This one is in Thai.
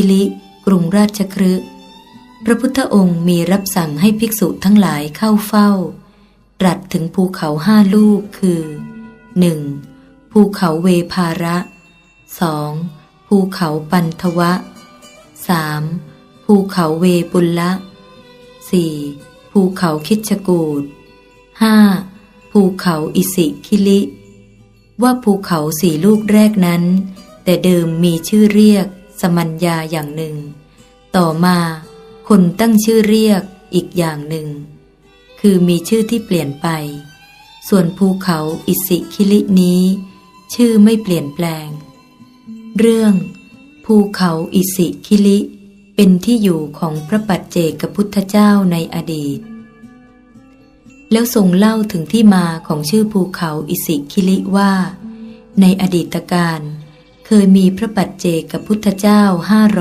คิลิ กรุงราชคฤห์พระพุทธองค์มีรับสั่งให้ภิกษุทั้งหลายเข้าเฝ้า ตรัสถึงภูเขาห้าลูกคือ 1. ภูเขาเวภาระ 2. ภูเขาปันทวะ 3. ภูเขาเวปุลละ 4. ภูเขาคิชกูด 5. ภูเขาอิสิคิลิ ว่าภูเขาสี่ลูกแรกนั้น แต่เดิมมีชื่อเรียก สมัญญาอย่างหนึ่ง ต่อมาคนตั้งชื่อเรียกอีกอย่างหนึ่ง คือมีชื่อที่เปลี่ยนไป ส่วนภูเขาอิสิคิลินี้ ชื่อไม่เปลี่ยนแปลง เรื่อง ภูเขาอิสิคิลิ เป็นที่อยู่ของพระปัจเจกพุทธเจ้าในอดีต แล้วทรงเล่าถึงที่มาของชื่อภูเขาอิสิคิลิว่า ในอดีตการ เคยมีพระปัจเจกพุทธเจ้าห้า